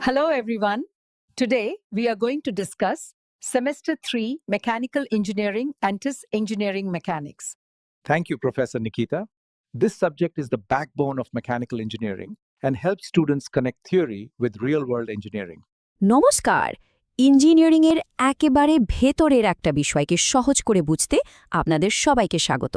Hello, everyone. Today, we are going to discuss Semester 3 Mechanical Engineering and TIS Engineering Mechanics. Thank you, Professor Nikita. This subject is the backbone of mechanical engineering and helps students connect theory with real world engineering. নমস্কার ইঞ্জিনিয়ারিংয়ের একেবারে ভেতরের একটা বিষয়কে সহজ করে বুঝতে আপনাদের সবাইকে স্বাগত।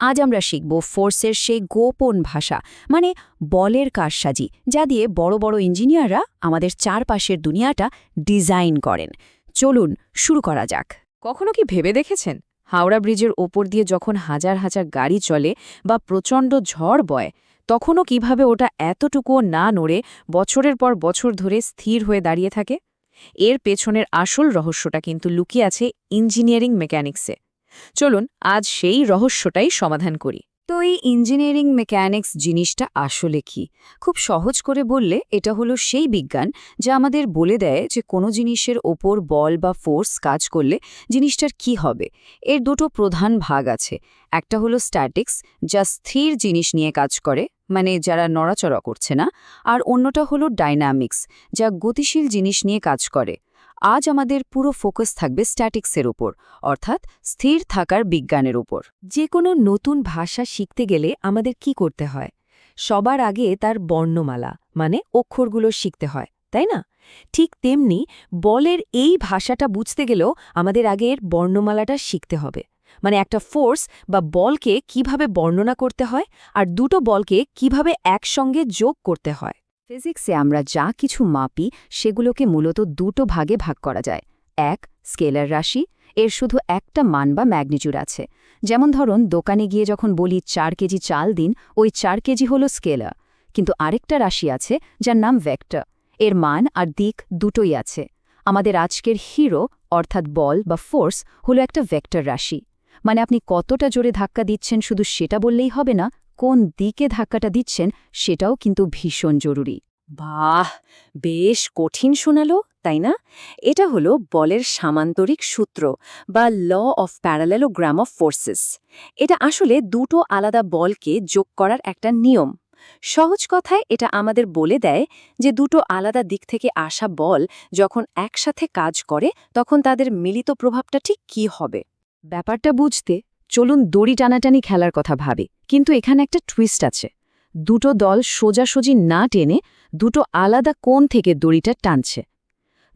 আজ আমরা শিখব ফোর্সের সেই গোপন ভাষা মানে বলের কারসাজি, যা দিয়ে বড় বড় ইঞ্জিনিয়াররা আমাদের চারপাশের দুনিয়াটা ডিজাইন করেন। চলুন শুরু করা যাক। কখনো কি ভেবে দেখেছেন? হাওড়া ব্রিজের ওপর দিয়ে যখন হাজার হাজার গাড়ি চলে বা প্রচণ্ড ঝড় বয়, তখনও কীভাবে ওটা এতটুকুও না নড়ে বছরের পর বছর ধরে স্থির হয়ে দাঁড়িয়ে থাকে? এর পেছনের আসল রহস্যটা কিন্তু লুকিয়ে আছে ইঞ্জিনিয়ারিং মেকানিক্সে। চলুন, আজ সেই রহস্যটাই সমাধান করি। তো এই ইঞ্জিনিয়ারিং মেকানিক্স জিনিসটা আসলে কি? খুব সহজ করে বললে এটা হলো সেই বিজ্ঞান যা আমাদের বলে দেয় যে কোনো জিনিসের ওপর বল বা ফোর্স কাজ করলে জিনিসটার কি হবে। এর দুটো প্রধান ভাগ আছে। একটা হলো স্ট্যাটিক্স যা স্থির জিনিস নিয়ে কাজ করে মানে যারা নড়াচড়া করছে না। আর অন্যটা হলো ডাইনামিক্স যা গতিশীল জিনিস নিয়ে কাজ করে। আজ আমাদের পুরো ফোকাস থাকবে স্ট্যাটিক্সের উপর, অর্থাৎ স্থির থাকার বিজ্ঞানের উপর। যে কোনো নতুন ভাষা শিখতে গেলে আমাদের কি করতে হয়? সবার আগে তার বর্ণমালা মানে অক্ষরগুলো শিখতে হয়, তাই না? ঠিক তেমনি বলের এই ভাষাটা বুঝতে গেলেও আমাদের আগে এর বর্ণমালাটা শিখতে হবে। মানে একটা ফোর্স বা বলকে কীভাবে বর্ণনা করতে হয় আর দুটো বলকে কীভাবে একসঙ্গে যোগ করতে হয়। ফিজিক্সে আমরা যা কিছু মাপি, সেগুলোকে মূলত দুটো ভাগে ভাগ করা যায়। এক, স্কেলার রাশি, এর শুধু একটা মান বা ম্যাগনিচিউড আছে। যেমন ধরুন, দোকানে গিয়ে যখন বলি চার কেজি চাল দিন, ওই চার কেজি হলো স্কেলার। কিন্তু আরেকটা রাশি আছে, যার নাম ভেক্টর। এর মান আর দিক দুটোই আছে। আমাদের আজকের হিরো, অর্থাৎ বল বা ফোর্স, হলো একটা ভেক্টর রাশি। মানে আপনি কতটা জোরে ধাক্কা দিচ্ছেন শুধু সেটা বললেই হবে না কোন দিকে ধাক্কাটা দিচ্ছেন সেটাও কিন্তু ভীষণ জরুরি। বাহ! বেশ কঠিন শোনালো তাই না? এটা হলো বলের সামান্তরিক সূত্র বা law of parallelogram of forces. এটা আসলে দুটো আলাদা বলকে যোগ করার একটা নিয়ম। সহজ কথায় এটা আমাদের বলে দেয় যে দুটো আলাদা দিক থেকে আসা বল যখন একসাথে কাজ করে তখন তাদের মিলিত প্রভাবটা ঠিক কী হবে? ব্যাপারটা বুঝতে চলুন দড়ি টানাটানি খেলার কথা ভাবে, কিন্তু এখানে একটা টুইস্ট আছে। দুটো দল সোজাসুজি না টেনে দুটো আলাদা কোণ থেকে দড়িটা টানছে।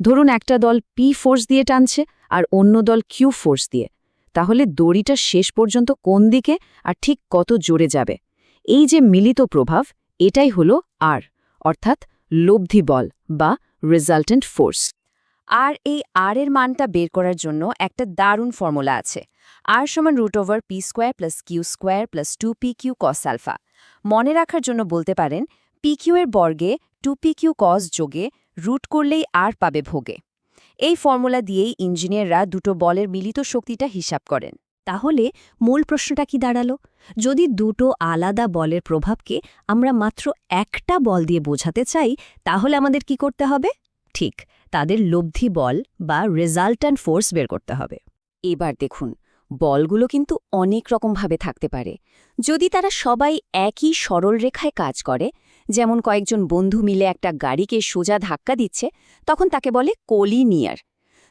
ধরুন একটা দল পি ফোর্স দিয়ে টানছে আর অন্য দল কিউ ফোর্স দিয়ে। তাহলে দড়িটা শেষ পর্যন্ত কোন দিকে আর ঠিক কত জোরে যাবে? এই যে মিলিত প্রভাব, এটাই হলো আর অর্থাৎ লব্ধি বল বা রেজাল্টেন্ট ফোর্স আর এই আর এর মানটা বের করার জন্য একটা দারুণ ফর্মুলা আছে। আর সমান root over P square plus Q square plus two P Q cos alpha মনে রাখার জন্য বলতে পারেন পি কিউ এর বর্গে টু পি কিউ কস যোগে রুট করলেই আর পাবে ভোগে। এই ফর্মুলা দিয়েই ইঞ্জিনিয়াররা দুটো বলের মিলিত শক্তিটা হিসাব করেন। তাহলে মূল প্রশ্নটা কি দাঁড়াল? যদি দুটো আলাদা বলের প্রভাবকে আমরা মাত্র একটা বল দিয়ে বোঝাতে চাই, তাহলে আমাদের কি করতে হবে? ঠিক। তাদের লব্ধি বল বা রেজাল্ট্যান্ট ফোর্স বের করতে হবে। এবার দেখুন, বলগুলো কিন্তু অনেক রকমভাবে থাকতে পারে। যদি তারা সবাই একই সরল রেখায় কাজ করে, যেমন কয়েকজন বন্ধু মিলে একটা গাড়িকে সোজা ধাক্কা দিচ্ছে, তখন তাকে বলে কোলিনিয়ার।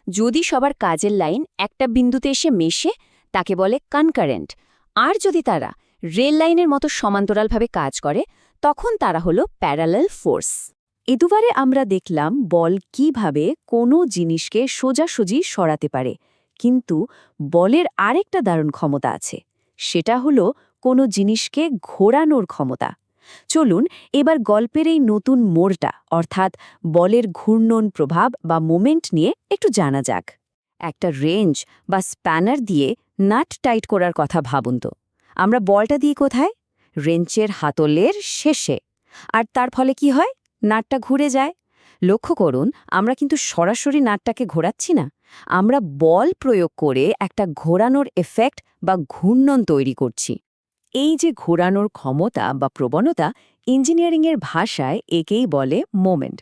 যদি সবার কাজের লাইন একটা বিন্দুতে এসে মেশে, তাকে বলে কনকারেন্ট। আর যদি তারা রেল লাইনের মতো সমান্তরালভাবে কাজ করে, তখন তারা হলো প্যারালাল ফোর্স। এ দুবারে আমরা দেখলাম বল কীভাবে কোনো জিনিসকে সোজাসুজি সরাতে পারে, কিন্তু বলের আরেকটা দারুণ ক্ষমতা আছে, সেটা হলো কোনো জিনিসকে ঘোরানোর ক্ষমতা। চলুন এবার গল্পের এই নতুন মোড়টা, অর্থাৎ বলের ঘূর্ণন প্রভাব বা মোমেন্ট নিয়ে একটু জানা যাক। একটা রেঞ্জ বা স্প্যানার দিয়ে নাট টাইট করার কথা ভাবুন তো। আমরা বলটা দিয়ে কোথায়? রেঞ্চের হাতলের শেষে। আর তার ফলে কি হয়? নাটটা ঘুরে যায়। লক্ষ্য করুন, আমরা কিন্তু সরাসরি নাটটাকে ঘোরাচ্ছি না। আমরা বল প্রয়োগ করে একটা ঘোরানোর এফেক্ট বা ঘূর্ণন তৈরি করছি। এই যে ঘোরানোর ক্ষমতা বা প্রবণতা, ইঞ্জিনিয়ারিংয়ের ভাষায় একেই বলে মোমেন্ট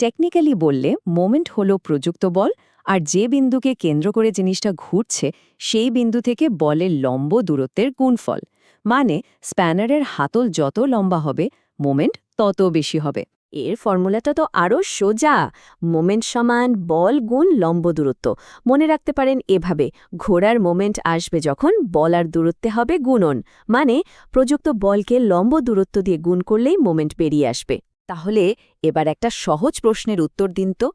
টেকনিক্যালি বললে মোমেন্ট হল প্রযুক্ত বল, আর যে বিন্দুকে কেন্দ্র করে জিনিসটা ঘুরছে, সেই বিন্দু থেকে বলের লম্ব দূরত্বের গুণফল। মানে স্প্যানারের হাতল যত লম্বা হবে মোমেন্ট তত বেশি হবে। এর ফর্মুলাটা তো আরও সোজা। মোমেন্ট সমান, বল গুণ লম্ব দূরত্ব। মনে রাখতে পারেন এভাবে, ঘোড়ার মোমেন্ট আসবে যখন বল আর দূরত্বে হবে গুণন। মানে প্রযুক্ত বলকে লম্ব দূরত্ব দিয়ে গুণ করলেই মোমেন্ট বেরিয়ে আসবে। তাহলে, এবার একটা সহজ প্রশ্নের উত্তর দিন তো।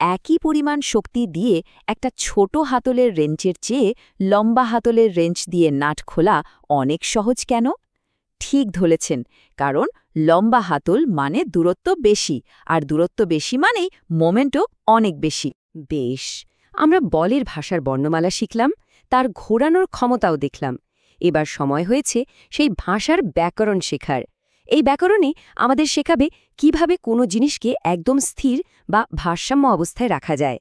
একই পরিমাণ শক্তি দিয়ে একটা ছোট হাতলের রেঞ্চের চেয়ে লম্বা হাতলের রেঞ্চ দিয়ে নাট খোলা অনেক সহজ কেন? ঠিক ধরেছেন, কারণ লম্বা হাতল মানে দূরত্ব বেশি, আর দূরত্ব বেশি মানেই মোমেন্টও অনেক বেশি। বেশ, আমরা বলের ভাষার বর্ণমালা শিখলাম, তার ঘোরানোর ক্ষমতাও দেখলাম। এবার সময় হয়েছে সেই ভাষার ব্যাকরণ শেখার। এই ব্যাকরণে আমাদের শেখাবে কীভাবে কোনো জিনিসকে একদম স্থির বা ভারসাম্য অবস্থায় রাখা যায়।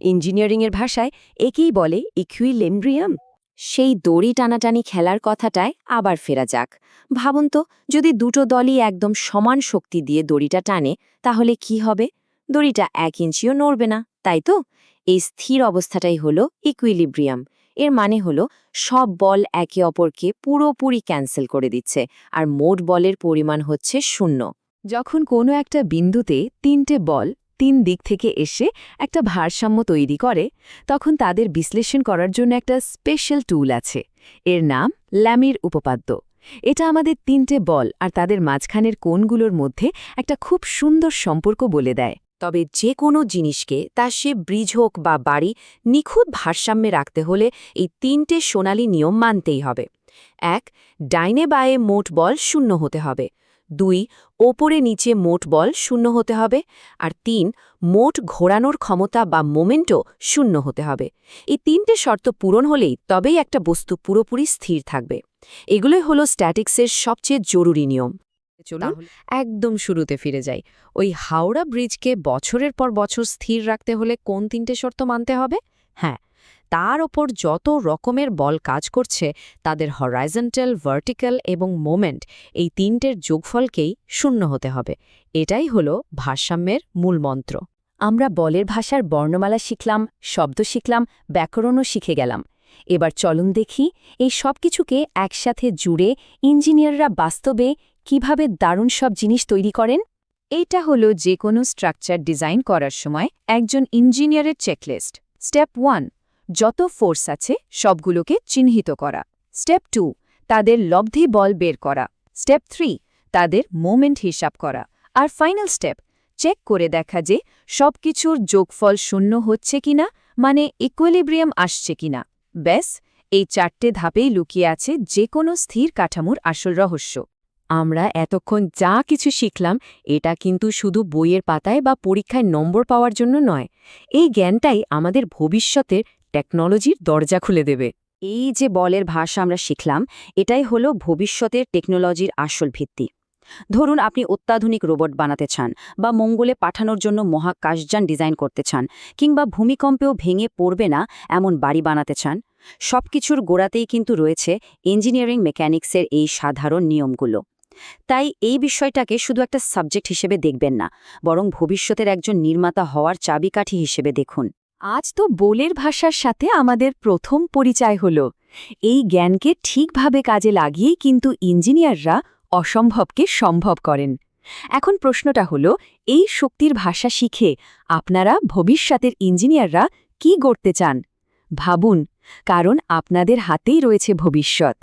ইঞ্জিনিয়ারিংয়ের ভাষায় একেই বলে ইকুইলেমব্রিয়াম সেই দড়ি টানাটানি খেলার কথাটায় আবার ফেরা যাক। ভাবুন তো, যদি দুটো দলই একদম সমান শক্তি দিয়ে দড়িটা টানে, তাহলে কি হবে? দড়িটা এক ইঞ্চিও নড়বে না, তাই তো? এই স্থির অবস্থাটাই হলো ইকুইলিব্রিয়াম এর মানে হলো সব বল একে অপরকে পুরোপুরি ক্যান্সেল করে দিচ্ছে, আর মোট বলের পরিমাণ হচ্ছে শূন্য। যখন কোনো একটা বিন্দুতে তিনটে বল তিন দিক থেকে এসে একটা ভারসাম্য তৈরি করে, তখন তাদের বিশ্লেষণ করার জন্য একটা স্পেশাল টুল আছে। এর নাম ল্যামির উপপাদ্য। এটা আমাদের তিনটে বল আর তাদের মাঝখানের কোণগুলোর মধ্যে একটা খুব সুন্দর সম্পর্ক বলে দেয়। তবে যে কোনো জিনিসকে তা সে ব্রিজ হোক বা বাড়ি, নিখুঁত ভারসাম্যে রাখতে হলে এই তিনটে সোনালি নিয়ম মানতেই হবে। এক, ডাইনে বায়ে মোট বল শূন্য হতে হবে। দুই ওপরে নিচে মোট বল শূন্য হতে হবে আর তিন মোট ঘোরানোর ক্ষমতা বা মোমেন্টও শূন্য হতে হবে। এই তিনটে শর্ত পূরণ হলেই তবেই একটা বস্তু পুরোপুরি স্থির থাকবে। এগুলোই হলো স্ট্যাটিক্সের সবচেয়ে জরুরি নিয়ম। চলুন একদম শুরুতে ফিরে যাই। ওই হাওড়া ব্রিজকে বছরের পর বছর স্থির রাখতে হলে কোন তিনটে শর্ত মানতে হবে? হ্যাঁ তার ওপর যত রকমের বল কাজ করছে, তাদের হরাইজেন্টাল ভার্টিক্যাল এবং মোমেন্ট এই তিনটের যোগফলকেই শূন্য হতে হবে। এটাই হলো ভারসাম্যের মূল মন্ত্র। আমরা বলের ভাষার বর্ণমালা শিখলাম, শব্দ শিখলাম, ব্যাকরণও শিখে গেলাম। এবার চলুন দেখি এই সব কিছুকে একসাথে জুড়ে ইঞ্জিনিয়াররা বাস্তবে কীভাবে দারুণ সব জিনিস তৈরি করেন? এইটা হলো যে কোনো স্ট্রাকচার ডিজাইন করার সময় একজন ইঞ্জিনিয়ারের চেকলিস্ট স্টেপ ওয়ান যত ফোর্স আছে, সবগুলোকে চিহ্নিত করা। স্টেপ টু তাদের লব্ধি বল বের করা। স্টেপ থ্রি তাদের মোমেন্ট হিসাব করা। আর ফাইনাল স্টেপ চেক করে দেখা যে সবকিছুর যোগফল শূন্য হচ্ছে কিনা মানে ইকুয়েলিব্রিয়াম আসছে কিনা। ব্যাস, এই চারটে ধাপেই লুকিয়ে আছে যে কোনো স্থির কাঠামোর আসল রহস্য। আমরা এতক্ষণ যা কিছু শিখলাম, এটা কিন্তু শুধু বইয়ের পাতায় বা পরীক্ষায় নম্বর পাওয়ার জন্য নয়। এই জ্ঞানটাই আমাদের ভবিষ্যতের টেকনোলজির দরজা খুলে দেবে। এই যে বলের ভাষা আমরা শিখলাম, এটাই হলো ভবিষ্যতের টেকনোলজির আসল ভিত্তি। ধরুন, আপনি অত্যাধুনিক রোবট বানাতে চান বা মঙ্গলে পাঠানোর জন্য মহাকাশযান ডিজাইন করতে চান কিংবা ভূমিকম্পেও ভেঙে পড়বে না এমন বাড়ি বানাতে চান, সবকিছুর গোড়াতেই কিন্তু রয়েছে ইঞ্জিনিয়ারিং মেকানিক্সের এই সাধারণ নিয়মগুলো। তাই এই বিষয়টাকে শুধু একটা সাবজেক্ট হিসেবে দেখবেন না, বরং ভবিষ্যতের একজন নির্মাতা হওয়ার চাবিকাঠি হিসেবে দেখুন। আজ তো বোলের ভাষার সাথে আমাদের প্রথম পরিচয় হল। এই জ্ঞানকে ঠিকভাবে কাজে লাগিয়েই কিন্তু ইঞ্জিনিয়াররা অসম্ভবকে সম্ভব করেন। এখন প্রশ্নটা হল, এই শক্তির ভাষা শিখে আপনারা ভবিষ্যতের ইঞ্জিনিয়াররা কি গড়তে চান? ভাবুন, কারণ আপনাদের হাতেই রয়েছে ভবিষ্যৎ।